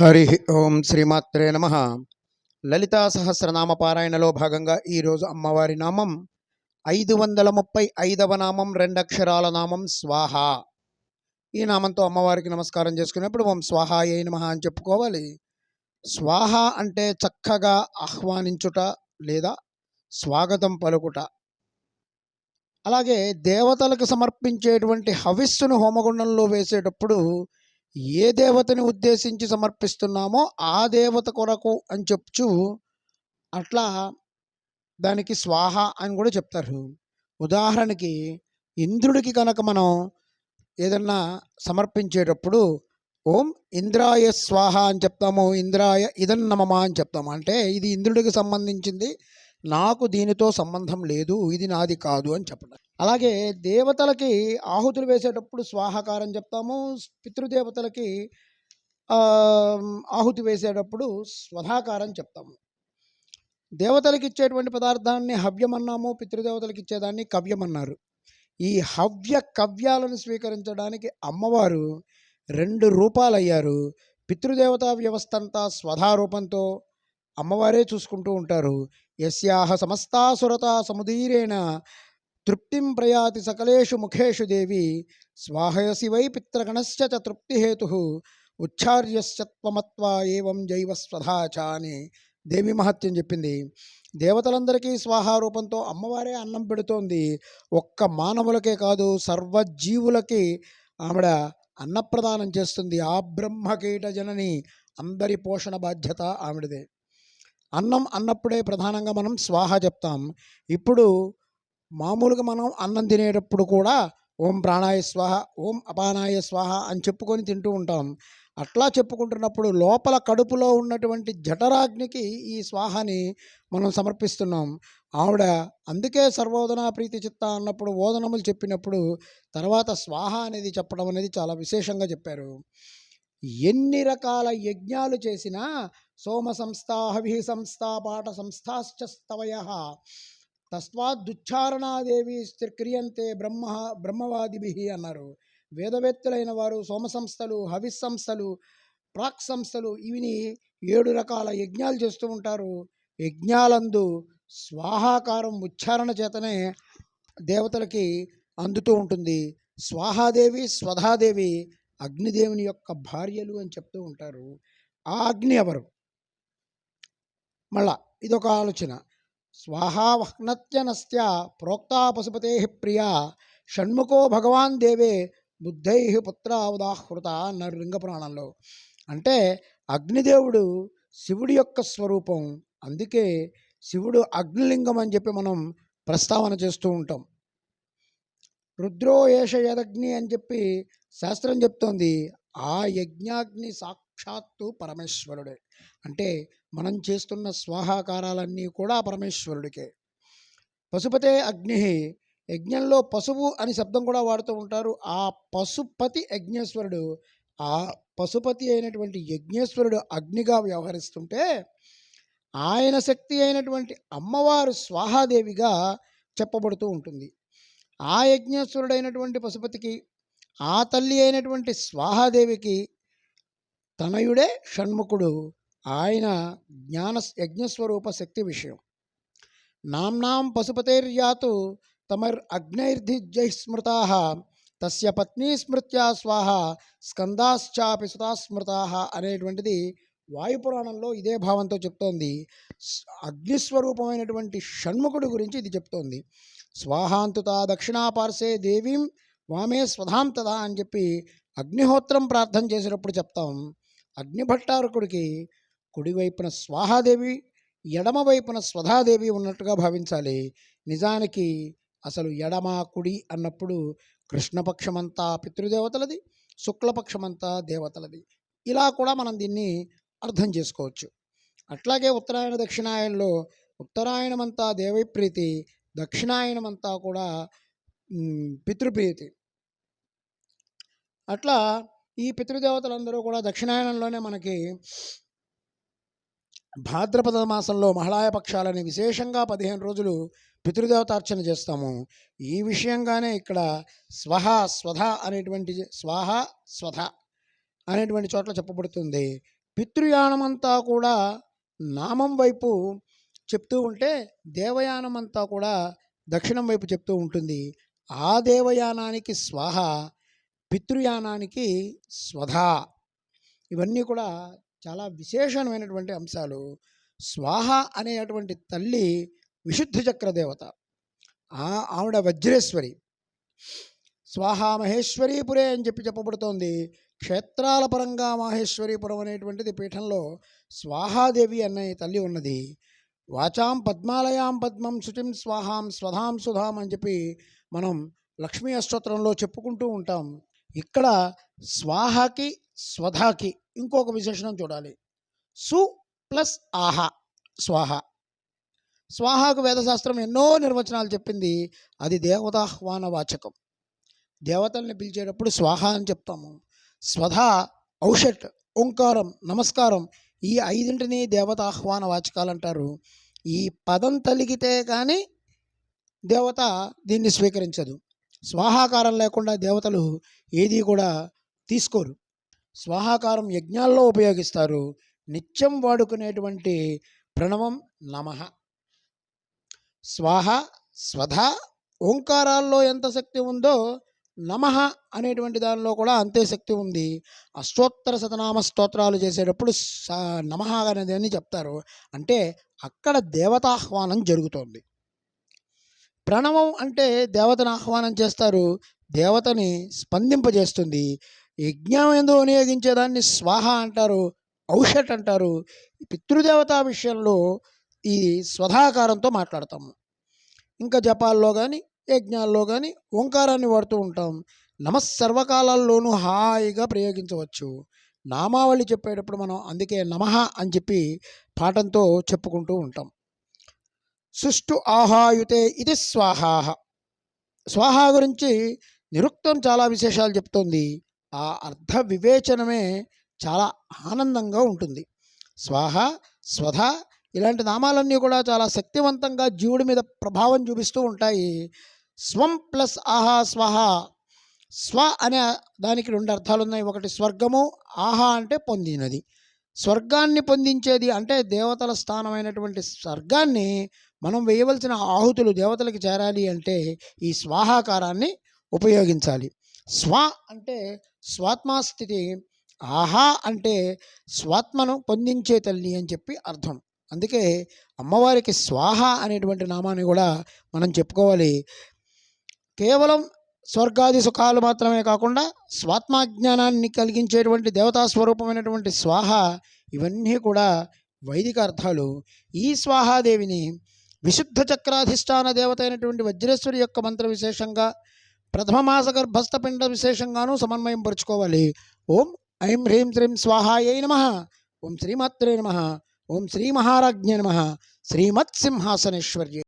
హరి ఓం శ్రీమాత్రే నమ. లలితా సహస్రనామ పారాయణలో భాగంగా ఈరోజు అమ్మవారి నామం ఐదు వందల ముప్పై ఐదవ నామం రెండక్షరాల నామం స్వాహ. ఈ నామంతో అమ్మవారికి నమస్కారం చేసుకునేప్పుడు ఓం ఏ నమ అని చెప్పుకోవాలి. స్వాహ అంటే చక్కగా ఆహ్వానించుట లేదా స్వాగతం పలుకుట. అలాగే దేవతలకు సమర్పించేటువంటి హవిస్సును హోమగుండంలో వేసేటప్పుడు ఏ దేవతని ఉద్దేశించి సమర్పిస్తున్నామో ఆ దేవత కొరకు అని చెప్పు అట్లా దానికి స్వాహ అని కూడా చెప్తారు. ఉదాహరణకి ఇంద్రుడికి కనుక మనం ఏదన్నా సమర్పించేటప్పుడు ఓం ఇంద్రాయ స్వాహ అని చెప్తాము ఇంద్రాయ ఇదన్నమమ అని చెప్తాము. అంటే ఇది ఇంద్రుడికి సంబంధించింది నాకు దీనితో సంబంధం లేదు ఇది నాది కాదు అని చెప్పడం. అలాగే దేవతలకి ఆహుతులు వేసేటప్పుడు స్వాహకారం చెప్తాము. పితృదేవతలకి ఆహుతి వేసేటప్పుడు స్వధాకారం చెప్తాము. దేవతలకి ఇచ్చేటువంటి పదార్థాన్ని హవ్యమన్నాము పితృదేవతలకు ఇచ్చేదాన్ని కవ్యమన్నారు. ఈ హవ్య కవ్యాలను స్వీకరించడానికి అమ్మవారు రెండు రూపాలు అయ్యారు పితృదేవతా వ్యవస్థ అంతా స్వధారూపంతో అమ్మవారే చూసుకుంటూ ఉంటారు. యస్యాహ సమస్తాసురత సముదీరేణ తృప్తిం ప్రయాతి సకలేషు ముఖేషు దేవి స్వాహయసి వై పిత్రగణశ్చ తృప్తిహేతు ఉచ్చార్యస్యత్వమత్వ ఏవం జైవ స్వధాచ అని దేవి మహత్యం చెప్పింది. దేవతలందరికీ స్వాహారూపంతో అమ్మవారే అన్నం పెడుతోంది. ఒక్క మానవులకే కాదు సర్వజీవులకి ఆవిడ అన్నప్రదానం చేస్తుంది. ఆ బ్రహ్మకీట జనని అందరి పోషణ బాధ్యత ఆవిడదే. అన్నం అన్నప్పుడే ప్రధానంగా మనం స్వాహ చెప్తాం. ఇప్పుడు మామూలుగా మనం అన్నం తినేటప్పుడు కూడా ఓం ప్రాణాయ స్వాహ ఓం అపానాయ స్వాహ అని చెప్పుకొని తింటూ ఉంటాం. అట్లా చెప్పుకుంటున్నప్పుడు లోపల కడుపులో ఉన్నటువంటి జఠరాగ్నికి ఈ స్వాహాని మనం సమర్పిస్తున్నాం. ఆవిడ అందుకే సర్వోదన ప్రీతి చిత్త అన్నప్పుడు ఓదనములు చెప్పినప్పుడు తర్వాత స్వాహ అనేది చెప్పడం అనేది చాలా విశేషంగా చెప్పారు. ఎన్ని రకాల యజ్ఞాలు చేసినా సోమ సంస్థ హవి సంస్థ పాఠ సంస్థాశ్చస్తవయ స్తవయ క్రియంతే బ్రహ్మ బ్రహ్మవాదిభి అన్నారు. వేదవేత్తలైన వారు సోమ సంస్థలు హవిస్ సంస్థలు ప్రాక్ సంస్థలు ఇవిని ఏడు రకాల యజ్ఞాలు చేస్తూ ఉంటారు. యజ్ఞాలందు స్వాహాకారం ఉచ్చారణ చేతనే దేవతలకి అందుతూ ఉంటుంది. స్వాహాదేవి స్వధాదేవి అగ్నిదేవుని యొక్క భార్యలు అని చెప్తూ ఉంటారు. ఆ అగ్ని ఎవరు? మళ్ళా ఇదొక ఆలోచన. స్వాహావహ్నత్యనస్య ప్రోక్తా పశుపతే ప్రియా షణ్ముఖో భగవాన్ దేవే బుద్ధై పుత్ర ఉదాహృత అన్నారు లింగపురాణంలో. అంటే అగ్నిదేవుడు శివుడి యొక్క స్వరూపం. అందుకే శివుడు అగ్నిలింగం అని చెప్పి మనం ప్రస్తావన చేస్తూ ఉంటాం. రుద్రో ఏష యదగ్ని అని చెప్పి శాస్త్రం చెప్తోంది. ఆ యజ్ఞాగ్ని సాక్షాత్తు పరమేశ్వరుడే. అంటే మనం చేస్తున్న స్వాహాకారాలన్నీ కూడా పరమేశ్వరుడికే. పశుపతే అగ్ని యజ్ఞంలో పశువు అని శబ్దం కూడా వాడుతూ ఉంటారు. ఆ పశుపతి యజ్ఞేశ్వరుడు ఆ పశుపతి అయినటువంటి యజ్ఞేశ్వరుడు అగ్నిగా వ్యవహరిస్తుంటే ఆయన శక్తి అయినటువంటి అమ్మవారు స్వాహాదేవిగా చెప్పబడుతూ ఉంటుంది. ఆ యజ్ఞేశ్వరుడైనటువంటి పశుపతికి ఆ తల్లి అయినటువంటి స్వాహాదేవికి తనయుడే షణ్ముఖుడు. ఆయన జ్ఞాన యజ్ఞస్వరూప శక్తి విషయం. నామ్నాం పశుపతైర్యాతు తమర్ అగ్నైర్ధిజై స్మృతా తస్య పత్ని స్మృత్యా స్వాహ స్కందాశ్చాపి సుతా స్మృతా అనేటువంటిది వాయుపురాణంలో ఇదే భావంతో చెప్తోంది. అగ్నిస్వరూపమైనటువంటి షణ్ముఖుడు గురించి ఇది చెప్తోంది. స్వాహాంతుత దక్షిణాపార్శ్వే దేవీం వామే స్వధాం తదా అని చెప్పి అగ్నిహోత్రం ప్రార్థన చేసినప్పుడు చెప్తాం. అగ్నిభట్టారకుడికి కుడివైపున స్వాహాదేవి ఎడమవైపున స్వధాదేవి ఉన్నట్టుగా భావించాలి. నిజానికి అసలు ఎడమ కుడి అన్నప్పుడు కృష్ణపక్షమంతా పితృదేవతలది శుక్లపక్షమంతా దేవతలది. ఇలా కూడా మనం దీన్ని అర్థం చేసుకోవచ్చు. అట్లాగే ఉత్తరాయణ దక్షిణాయనంలో ఉత్తరాయణమంతా దేవప్రీతి దక్షిణాయనమంతా కూడా పితృప్రీతి. అట్లా ఈ పితృదేవతలందరూ కూడా దక్షిణాయనంలోనే మనకి భాద్రపద మాసంలో మహళాయ పక్షాలని విశేషంగా పదిహేను రోజులు పితృదేవతార్చన చేస్తాము. ఈ విషయంగానే ఇక్కడ స్వహ స్వధ అనేటువంటి స్వాహ స్వధ అనేటువంటి చోట్ల చెప్పబడుతుంది. పితృయానం అంతా కూడా నామం వైపు చెప్తూ ఉంటే దేవయానం అంతా కూడా దక్షిణం వైపు చెప్తూ ఉంటుంది. ఆ దేవయానానికి స్వాహ పితృయానానికి స్వధా. ఇవన్నీ కూడా చాలా విశేషమైనటువంటి అంశాలు. స్వాహ అనేటువంటి తల్లి విశుద్ధ చక్ర దేవత ఆ ఆవిడ వజ్రేశ్వరి. స్వాహా మహేశ్వరీపురే అని చెప్పి చెప్పబడుతోంది. క్షేత్రాల పరంగా మహేశ్వరీపురం అనేటువంటిది పీఠంలో స్వాహాదేవి అనే తల్లి ఉన్నది. వాచాం పద్మాలయాం పద్మం శుచిం స్వాహాం స్వధాం సుధాం అని చెప్పి మనం లక్ష్మీ అష్టోత్రంలో చెప్పుకుంటూ ఉంటాం. ఇక్కడ స్వాహాకి స్వధాకి ఇంకొక విశేషణం చూడాలి. సు ప్లస్ ఆహా స్వాహ. స్వాహాకు వేదశాస్త్రం ఎన్నో నిర్వచనాలు చెప్పింది. అది దేవతాహ్వాన వాచకం దేవతల్ని పిలిచేటప్పుడు స్వాహ అని చెప్తాము. స్వధ ఔషట్ ఓంకారం నమస్కారం ఈ ఐదింటిని దేవతాహ్వాన వాచకాలు అంటారు. ఈ పదం తలిగితే కానీ దేవత దీన్ని స్వీకరించదు. స్వాహాకారం లేకుండా దేవతలు ఏది కూడా తీసుకోరు. స్వాహాకారం యజ్ఞాల్లో ఉపయోగిస్తారు. నిత్యం వాడుకునేటువంటి ప్రణవం నమః. స్వాహ స్వధ ఓంకారాల్లో ఎంత శక్తి ఉందో నమః అనేటువంటి దానిలో కూడా అంతే శక్తి ఉంది. అష్టోత్తర శతనామ స్తోత్రాలు చేసేటప్పుడు స- అనేది అని చెప్తారు. అంటే అక్కడ దేవతాహ్వానం జరుగుతోంది. ప్రణవం అంటే దేవతను ఆహ్వానం చేస్తారు. దేవతని స్పందింపజేస్తుంది. యజ్ఞం ఎందు వినియోగించేదాన్ని స్వాహ అంటారు ఔషట్ అంటారు. పితృదేవత విషయంలో ఈ స్వధాకారంతో మాట్లాడతాము. ఇంకా జపాల్లో కానీ యజ్ఞాల్లో కానీ ఓంకారాన్ని వాడుతూ ఉంటాం. నమ సర్వకాలాల్లోనూ హాయిగా ప్రయోగించవచ్చు. నామావళి చెప్పేటప్పుడు మనం అందుకే నమః అని చెప్పి పాఠంతో చెప్పుకుంటూ ఉంటాం. సుష్టు ఆహాయుతే ఇది స్వాహాహ స్వాహ గురించి నిరుక్తం చాలా విశేషాలు చెప్తోంది. ఆ అర్థ వివేచనమే చాలా ఆనందంగా ఉంటుంది. స్వాహ స్వధ ఇలాంటి నామాలన్నీ కూడా చాలా శక్తివంతంగా జీవుడి మీద ప్రభావం చూపిస్తూ ఉంటాయి. స్వం ప్లస్ ఆహా స్వహ. స్వ అనే దానికి రెండు అర్థాలు ఉన్నాయి ఒకటి స్వర్గము ఆహా అంటే పొందినది. స్వర్గాన్ని పొందించేది అంటే దేవతల స్థానమైనటువంటి స్వర్గాన్ని మనం వేయవలసిన ఆహుతులు దేవతలకు చేరాలి అంటే ఈ స్వాహాకారాన్ని ఉపయోగించాలి. స్వ అంటే స్వాత్మాస్థితి ఆహా అంటే స్వాత్మను పొందించే తల్లి అని చెప్పి అర్థం. అందుకే అమ్మవారికి స్వాహ అనేటువంటి నామాన్ని కూడా మనం చెప్పుకోవాలి. కేవలం స్వర్గాది సుఖాలు మాత్రమే కాకుండా స్వాత్మాజ్ఞానాన్ని కలిగించేటువంటి దేవతా స్వరూపమైనటువంటి స్వాహ ఇవన్నీ కూడా వైదిక అర్థాలు. ఈ స్వాహాదేవిని విశుద్ధ చక్రాధిష్టాన దేవత అయినటువంటి వజ్రేశ్వరి యొక్క మంత్ర విశేషంగా ప్రథమ మాస గర్భస్థపిండ విశేషంగాను సమన్వయం పరుచుకోవాలి. ఓం ఐం హ్రీం శ్రీం స్వాహాయై నమ. ఓం శ్రీమాత్రే నమ. ఓం శ్రీ మహారాజ్ఞే నమ. శ్రీమత్సింహాసనేశ్వర్య